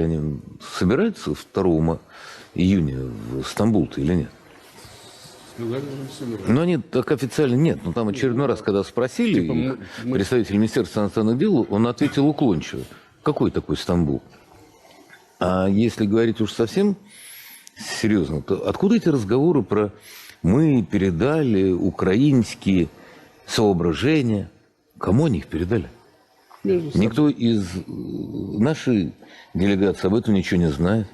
сказали, они собираются 2 июня в Стамбул или нет? Ну, они так официально нет. Но там очередной раз, когда спросили Типа, мы- их, представитель Министерства иностранных дел, он ответил уклончиво. Какой такой Стамбул? А если говорить уж совсем серьезно, то откуда эти разговоры про мы передали украинские соображения? Кому они их передали? Никто из э, нашей делегации об этом ничего не знает.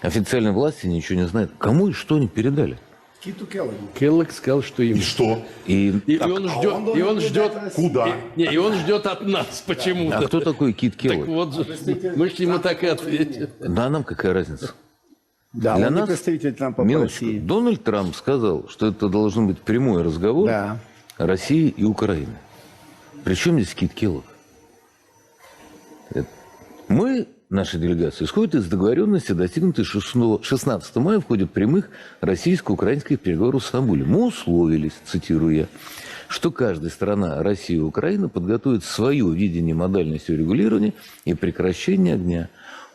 Официальной власти ничего не знает. Кому и что они передали? Киту Келлогу. Келлог сказал, что им. И что? И, И, и он а ждет, он и он ждет, Куда? и, не, и он ждет от нас почему-то. а кто такой Кит Так Келлог? вот, же, мы же ему так и ответили. Да, а нам какая разница? Да, Для он не нас- представитель Трампа. России. Дональд Трамп сказал, что это должен быть прямой разговор Да. России и Украины. Причем здесь Кит Келлог? Мы, наша делегация, исходит из договоренности, достигнутой 6 16 мая в ходе прямых российско-украинских переговоров в Стамбуле. Мы условились, цитирую я, что каждая сторона, Россия и Украина, подготовит свое видение модальности урегулирования и прекращения огня,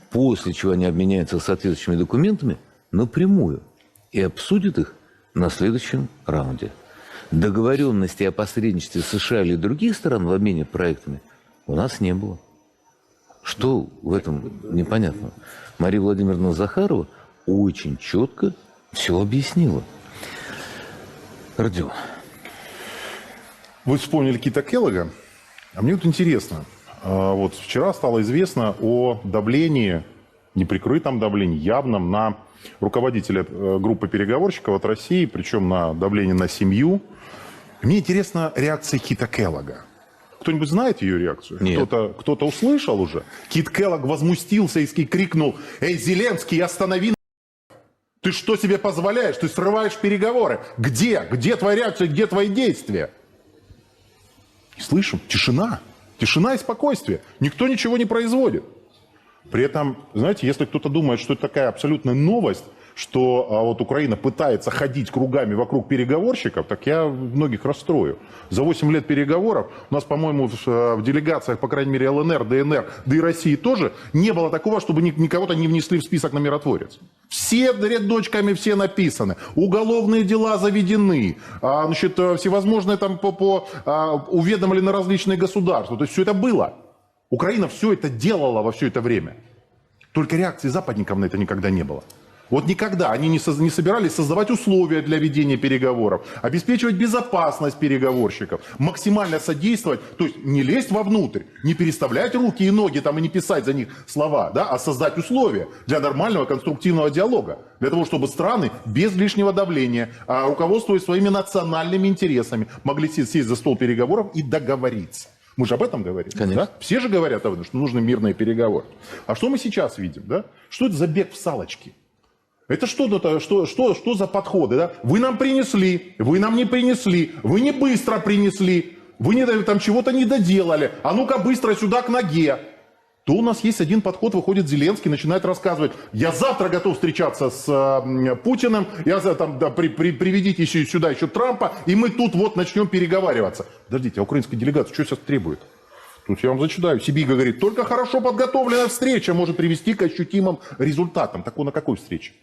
после чего они обменяются соответствующими документами напрямую и обсудят их на следующем раунде. Договоренности о посредничестве США или других стран в обмене проектами у нас не было. Что в этом непонятно? Мария Владимировна Захарова очень четко все объяснила. Родион, Вы вспомнили Кита Келлога? А мне вот интересно. а, Вот вчера стало известно о давлении, неприкрытом давлении, явном на руководителя э, группы переговорщиков от России, причем на давление на семью. Мне интересна реакция Кита Келлога. Кто-нибудь знает ее реакцию? Нет. Кто-то, кто-то услышал уже? Кит Келлог возмустился и крикнул, «Эй, Зеленский, останови ты что себе позволяешь? Ты срываешь переговоры. Где? Где твоя реакция? Где твои действия? Не слышим. Тишина. Тишина и спокойствие. Никто ничего не производит. При этом, знаете, если кто-то думает, что это такая абсолютная новость, что а, вот Украина пытается ходить кругами вокруг переговорщиков, так я многих расстрою. За 8 лет переговоров у нас, по-моему, в, э, в делегациях, по крайней мере, ЛНР, ДНР, да и России тоже, не было такого, чтобы ни- никого-то не внесли в список на миротворец. Все рядочками все написаны. Уголовные дела заведены. А, значит, э, всевозможные там по, по, а, уведомлены различные государства. То есть все это было. Украина все это делала во все это время. Только реакции западников на это никогда не было. Вот никогда они не, соз- не собирались создавать условия для ведения переговоров, обеспечивать безопасность переговорщиков, максимально содействовать, то есть не лезть вовнутрь, не переставлять руки и ноги там и не писать за них слова, да, а создать условия для нормального конструктивного диалога, для того, чтобы страны без лишнего давления, а, руководствуясь своими национальными интересами, могли сесть, сесть за стол переговоров и договориться. Мы же об этом говорим. Конечно. да? Все же говорят об этом, что нужны мирные переговоры. А что мы сейчас видим? Да? Что это за бег в салочки? Это что, что, что, что за подходы? Да? Вы нам принесли, вы нам не принесли, вы не быстро принесли, вы не, там чего-то не доделали, а ну-ка быстро сюда к ноге. То у нас есть один подход, выходит Зеленский, начинает рассказывать, я завтра готов встречаться с э, Путиным, я там, да, при- при- приведите еще сюда еще Трампа, и мы тут вот начнем переговариваться. Подождите, а украинская делегация что сейчас требует? Тут я вам зачитаю. Сибига говорит, только хорошо подготовленная встреча может привести к ощутимым результатам. Так он на какой встрече?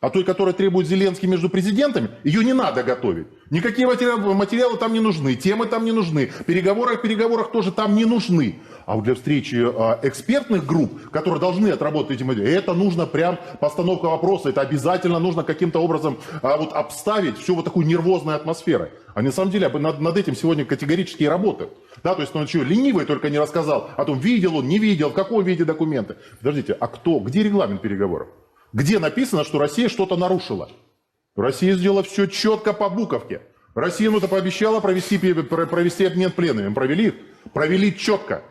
А той, которая требует Зеленский между президентами, ее не надо готовить. Никакие материалы, материалы там не нужны, темы там не нужны, переговоры в переговорах тоже там не нужны. А вот для встречи а, экспертных групп, которые должны отработать эти материалы, это нужно прям постановка вопроса, это обязательно нужно каким-то образом а, вот обставить всю вот такую нервозной атмосферой. А на самом деле об- над, над этим сегодня категорически и работают. Да, то есть он что, ленивый только не рассказал о том, видел он, не видел, в каком виде документы. Подождите, а кто, где регламент переговоров? Где написано, что Россия что-то нарушила? Россия сделала все четко по буковке. Россия ну-то пообещала провести, провести обмен пленными. Провели? Провели четко.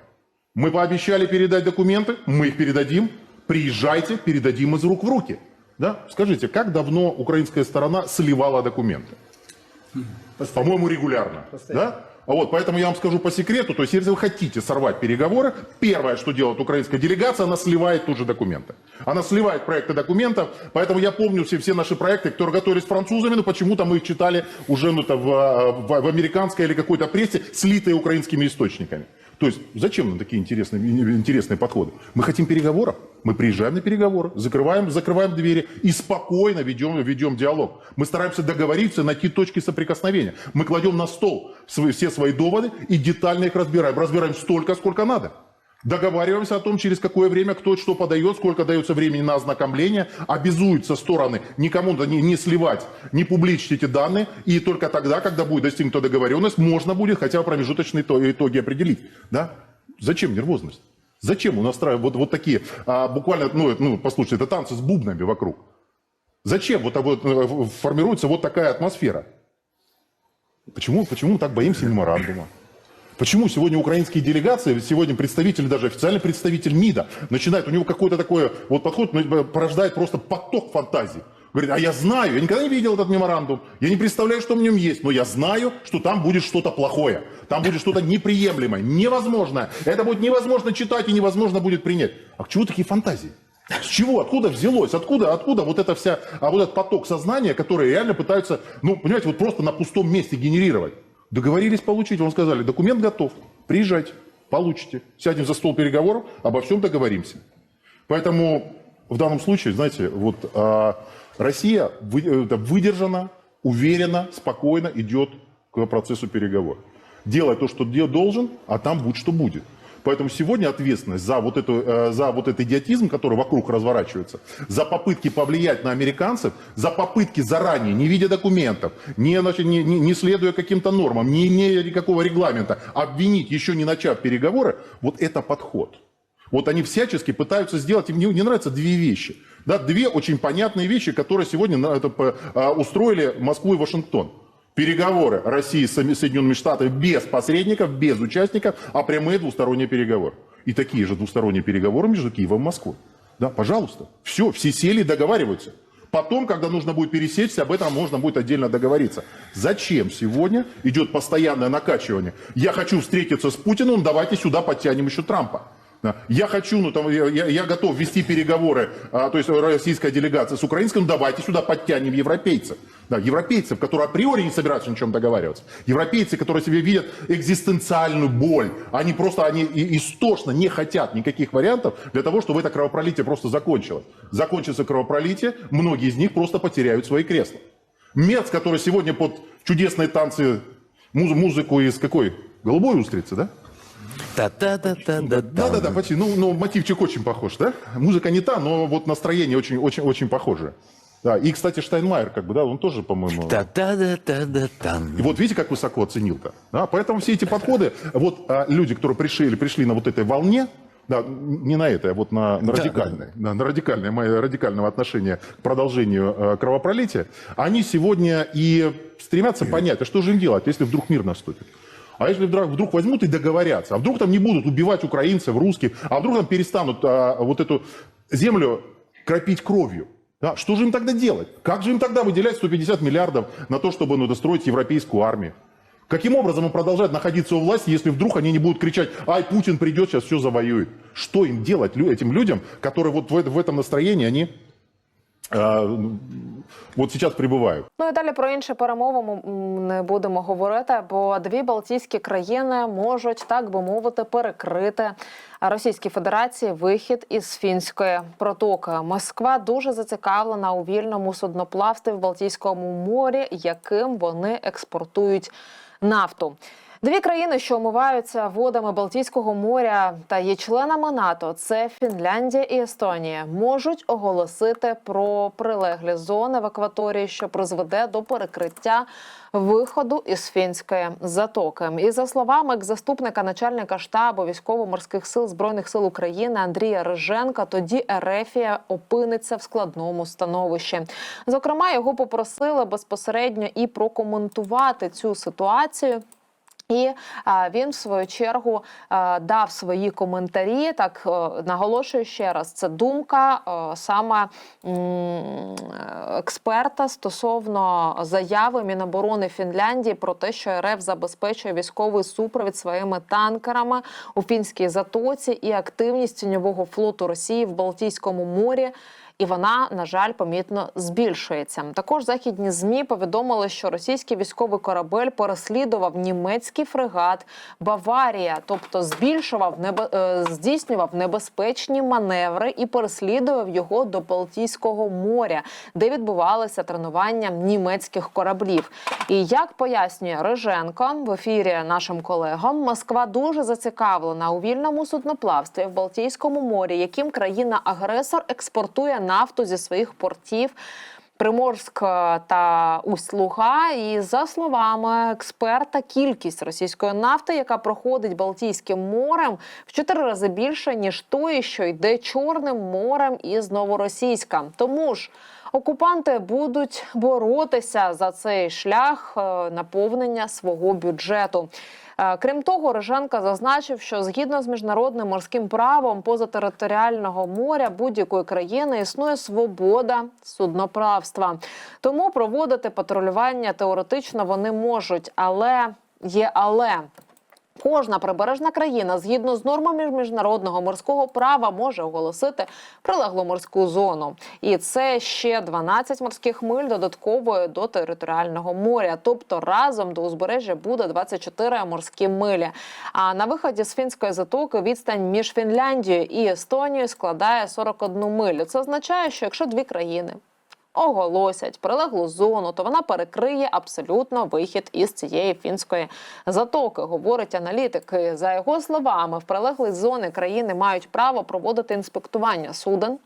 Мы пообещали передать документы, мы их передадим. Приезжайте, передадим из рук в руки. Да? Скажите, как давно украинская сторона сливала документы? По-моему, регулярно. Да? А вот, поэтому я вам скажу по секрету, то есть если вы хотите сорвать переговоры, первое, что делает украинская делегация, она сливает тут же документы. Она сливает проекты документов, поэтому я помню все, все наши проекты, которые готовились французами, но почему-то мы их читали уже ну, то в, в- в американской или какой-то прессе, слитые украинскими источниками. То есть зачем нам такие интересные, интересные подходы? Мы хотим переговоров, мы приезжаем на переговоры, закрываем, закрываем двери и спокойно ведем, ведем диалог. Мы стараемся договориться, найти точки соприкосновения. Мы кладем на стол свои, все свои доводы и детально их разбираем. Разбираем столько, сколько надо. Договариваемся о том, через какое время кто что подает, сколько дается времени на ознакомление, обязуются стороны никому не, не сливать, не публичить эти данные, и только тогда, когда будет достигнута договоренность, можно будет хотя бы промежуточные ито- итоги определить. Да? Зачем нервозность? Зачем у нас вот, вот такие, а, буквально, ну, ну, послушайте, это танцы с бубнами вокруг? Зачем вот, вот э, формируется вот такая атмосфера? Почему, почему мы так боимся меморандума? Почему сегодня украинские делегации, сегодня представители, даже официальный представитель МИДа, начинает, у него какой-то такой вот подход, ну, порождает просто поток фантазий. Говорит, а я знаю, я никогда не видел этот меморандум, я не представляю, что в нем есть, но я знаю, что там будет что-то плохое, там будет что-то неприемлемое, невозможное. Это будет невозможно читать и невозможно будет принять. А к чему такие фантазии? С чего? Откуда взялось? Откуда, откуда вот это вся, а вот этот поток сознания, который реально пытаются, ну, понимаете, вот просто на пустом месте генерировать? Договорились получить, вам сказали, документ готов, приезжайте, получите. Сядем за стол переговоров, обо всем договоримся. Поэтому в данном случае, знаете, вот а, Россия вы- это выдержана, уверенно, спокойно идет к процессу переговоров. Делай то, что должен, а там будь что будет. Поэтому сегодня ответственность за вот, эту, э, за вот этот идиотизм, который вокруг разворачивается, за попытки повлиять на американцев, за попытки заранее, не видя документов, не, значит, не, не- не следуя каким-то нормам, не имея никакого регламента, обвинить, еще не начав переговоры, вот это подход. Вот они всячески пытаются сделать, им не, не нравятся две вещи. Да, две очень понятные вещи, которые сегодня это, а, устроили Москву и Вашингтон. Переговоры России с Соедин- Соединенными Штатами без посредников, без участников, а прямые двусторонние переговоры. И такие же двусторонние переговоры между Киевом и Москвой. Да, пожалуйста. Все, все сели и договариваются. Потом, когда нужно будет пересечься, об этом можно будет отдельно договориться. Зачем сегодня идет постоянное накачивание? Я хочу встретиться с Путиным, давайте сюда подтянем еще Трампа. Я хочу, ну там, я, я- готов вести переговоры, а, то есть российская делегация с украинской, ну давайте сюда подтянем европейцев. Да, европейцев, которые априори не собираются ни чем договариваться. Европейцы, которые себе видят экзистенциальную боль. Они просто, они истошно не хотят никаких вариантов для того, чтобы это кровопролитие просто закончилось. Закончится кровопролитие, многие из них просто потеряют свои кресла. Мерц, который сегодня под чудесные танцы, муз- музыку из какой? Голубой устрицы, да? Та-та-та-та-да-да. Да-да-да, почти. Ну, ну, мотивчик очень похож, да? Музыка не та, но вот настроение очень, очень, очень похоже. Да, и, кстати, Штайнмайер, как бы, да, он тоже, по-моему... Та-та-да-та-да-там. И вот видите, как высоко оценил-то. Да? Поэтому все эти подходы, вот а, люди, которые пришли пришли на вот этой волне, да, не на этой, а вот на, на радикальной, да, на радикальное, мое радикального отношения к продолжению э, кровопролития, они сегодня и стремятся понять, а что же им делать, если вдруг мир наступит. А если вдруг, вдруг возьмут и договорятся, а вдруг там не будут убивать украинцев, русских, а вдруг там перестанут а, вот эту землю кропить кровью. Да, что же им тогда делать? Как же им тогда выделять 150 миллиардов на то, чтобы ну, достроить европейскую армию? Каким образом им продолжать находиться у власти, если вдруг они не будут кричать, ай, Путин придет, сейчас все завоюет? Что им делать этим людям, которые вот в этом настроении, они вот сейчас пребывают? Ну і далі про інше перемови ми не будемо говорити, бо дві Балтійські країни можуть, так би мовити, перекрити Російській Федерації вихід із фінської протоки. Москва дуже зацікавлена у вільному судноплавстві в Балтійському морі, яким вони експортують нафту. Дві країни, що омиваються водами Балтійського моря та є членами НАТО, це Фінляндія і Естонія, можуть оголосити про прилеглі зони в акваторії, що призведе до перекриття виходу із фінської затоки. І за словами екс-заступника начальника штабу військово-морських сил збройних сил України Андрія Риженка, тоді Ерефія опиниться в складному становищі. Зокрема, його попросили безпосередньо і прокоментувати цю ситуацію. І він в свою чергу дав свої коментарі. Так е, наголошую ще раз, це думка е, саме експерта стосовно заяви Міноборони Фінляндії про те, що РФ забезпечує військовий супровід своїми танкерами у фінській затоці і активність тіньового флоту Росії в Балтійському морі. І вона, на жаль, помітно збільшується. Також західні змі повідомили, що російський військовий корабель переслідував німецький фрегат Баварія, тобто збільшував небе... е, здійснював небезпечні маневри і переслідував його до Балтійського моря, де відбувалися тренування німецьких кораблів. І як пояснює Риженко в ефірі нашим колегам, Москва дуже зацікавлена у вільному судноплавстві в Балтійському морі, яким країна-агресор експортує нафту зі своїх портів. Приморськ та Усть-Луга. І за словами експерта, кількість російської нафти, яка проходить Балтійським морем, в чотири рази більше ніж тої, що йде Чорним морем із Новоросійська. Тому ж окупанти будуть боротися за цей шлях е, наповнення свого бюджету. Е, Крім того, Риженка зазначив, що згідно з міжнародним морським правом позатериторіального моря будь-якої країни існує свобода судноправства. Тому проводити патрулювання теоретично вони можуть, але є але. Кожна прибережна країна згідно з нормами міжнародного морського права може оголосити прилеглу морську зону, і це ще 12 морських миль додаткової до територіального моря. Тобто разом до узбережжя буде 24 морські милі. А на виході з фінської затоки відстань між Фінляндією і Естонією складає 41 милю. Це означає, що якщо дві країни оголосять прилеглу зону, то вона перекриє абсолютно вихід із цієї фінської затоки, говорить аналітик. За його словами, в прилеглій зони країни мають право проводити інспектування суден,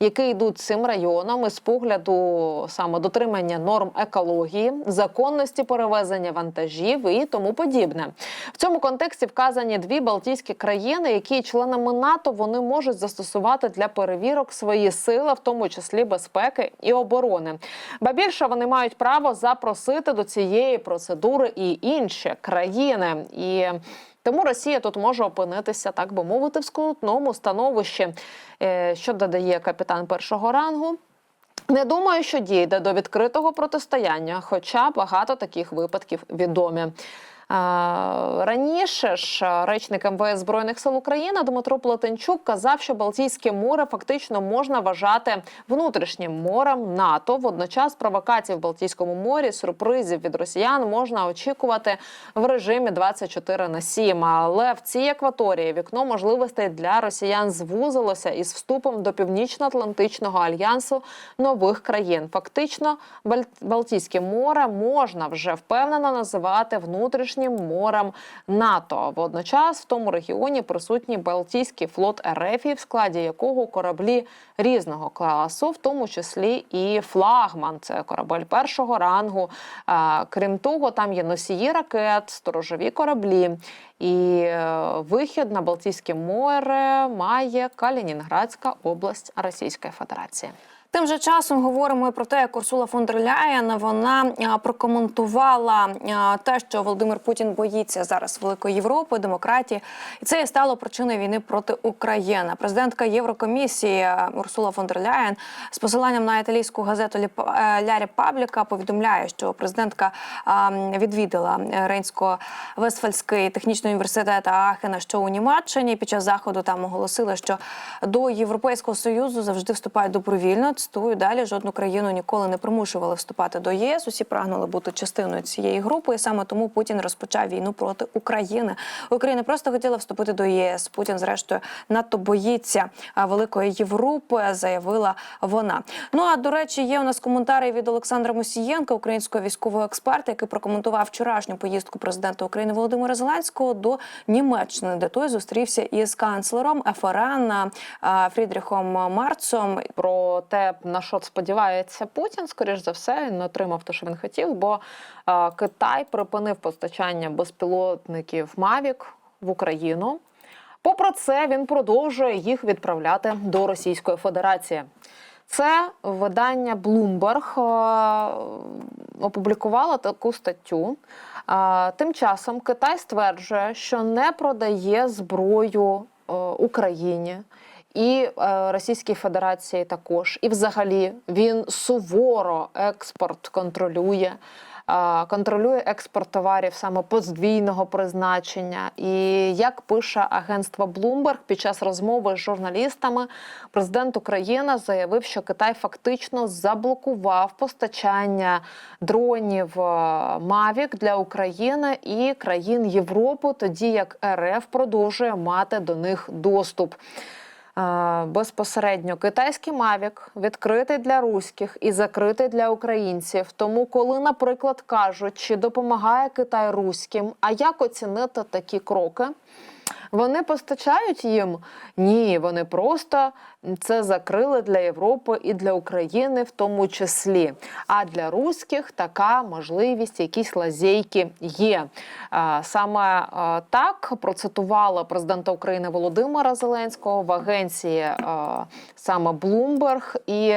які йдуть цим районом із погляду саме дотримання норм екології, законності перевезення вантажів і тому подібне. В цьому контексті вказані дві балтійські країни, які членами НАТО вони можуть застосувати для перевірок свої сили, в тому числі безпеки і оборони. Ба більше вони мають право запросити до цієї процедури і інші країни. І тому Росія тут може опинитися, так би мовити, в скрутному становищі, Е, що додає капітан першого рангу. Не думаю, що дійде до відкритого протистояння, хоча багато таких випадків відомі. Раніше ж речник МВС Збройних сил України Дмитро Плетенчук казав, що Балтійське море фактично можна вважати внутрішнім морем НАТО. Водночас провокацій в Балтійському морі, сюрпризів від росіян можна очікувати в режимі 24 на 7. Але в цій акваторії вікно можливостей для росіян звузилося із вступом до Північно-Атлантичного альянсу нових країн. Фактично, Балтійське море можна вже впевнено називати внутрішнім морем НАТО. Водночас в тому регіоні присутній Балтійський флот РФ, в складі якого кораблі різного класу, в тому числі і флагман. Це корабель першого рангу. Крім того, там є носії ракет, сторожові кораблі. І е, вихід на Балтійське море має Калінінградська область Російської Федерації. Тим же часом говоримо про те, як Урсула фон дер Ляєн, вона прокоментувала те, що Володимир Путін боїться зараз великої Європи, демократії, і це і стало причиною війни проти України. Президентка Єврокомісії Урсула фон дер Ляєн з посиланням на італійську газету е, Ля Репабліка повідомляє, що президентка відвідала Рейнсько-Вестфальський технічний університет Аахена, що у Німеччині. Під час заходу там оголосили, що до Європейського союзу завжди вступають добровільно. Цитую далі жодну країну ніколи не примушували вступати до ЄС. Усі прагнули бути частиною цієї групи. І саме тому Путін розпочав війну проти України. Україна просто хотіла вступити до ЄС. Путін, зрештою, надто боїться великої Європи, заявила вона. Ну а до речі, є у нас коментарі від Олександра Мусієнка, українського військового експерта, який прокоментував вчорашню поїздку президента України Володимира Зеленського до Німеччини, де той зустрівся із канцлером ФРН Фрідріхом Марцом. про те, на що сподівається Путін, скоріш за все, не отримав те, що він хотів, бо е, Китай припинив постачання безпілотників Мавік в Україну. Попри це, він продовжує їх відправляти до Російської Федерації. Це видання Bloomberg е, опублікувало таку статтю. Е, Тим часом Китай стверджує, що не продає зброю Україні і е, Російській Федерації також. І взагалі він суворо експорт контролює. е, Контролює експорт товарів саме подвійного призначення. І як пише агентство Bloomberg, під час розмови з журналістами, президент України заявив, що Китай фактично заблокував постачання дронів е, Мавік для України і країн Європи, тоді як РФ продовжує мати до них доступ. Безпосередньо китайський Мавік відкритий для руських і закритий для українців. Тому, коли, наприклад, кажуть, чи допомагає Китай руським, а як оцінити такі кроки? Вони постачають їм? Ні, вони просто це закрили для Європи і для України в тому числі. А для руських така можливість, якісь лазейки є. Саме так процитувала президента України Володимира Зеленського в агенції саме Bloomberg. І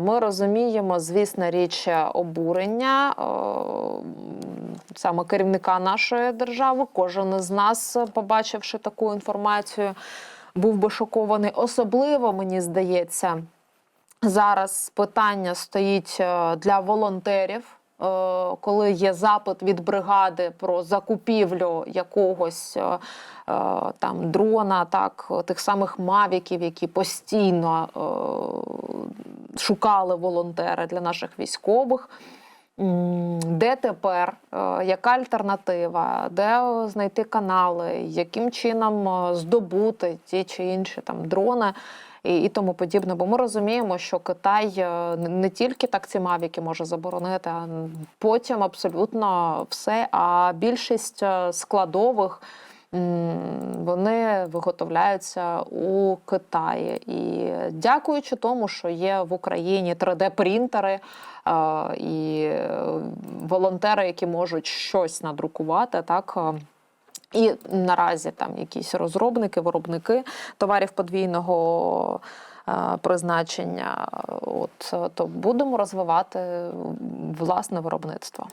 ми розуміємо, звісно, річ обурення е, саме керівника нашої держави. Кожен із нас, е, побачивши таку інформацію, був би шокований. Особливо мені здається, зараз питання стоїть е, для волонтерів. Е, Коли є запит від бригади про закупівлю якогось е, е, там дрона, так тих самих мавіків, які постійно шукали волонтери для наших військових. Де тепер, яка альтернатива, де знайти канали, яким чином здобути ті чи інші там дрони і, і тому подібне. Бо ми розуміємо, що Китай е, не- тільки так ці мавіки може заборонити, а потім абсолютно все. А більшість е, складових. Вони виготовляються у Китаї, і дякуючи тому, що є в Україні 3D-принтери е, і волонтери, які можуть щось надрукувати, так. І наразі там якісь розробники, виробники товарів подвійного е, призначення. От то будемо розвивати власне виробництво.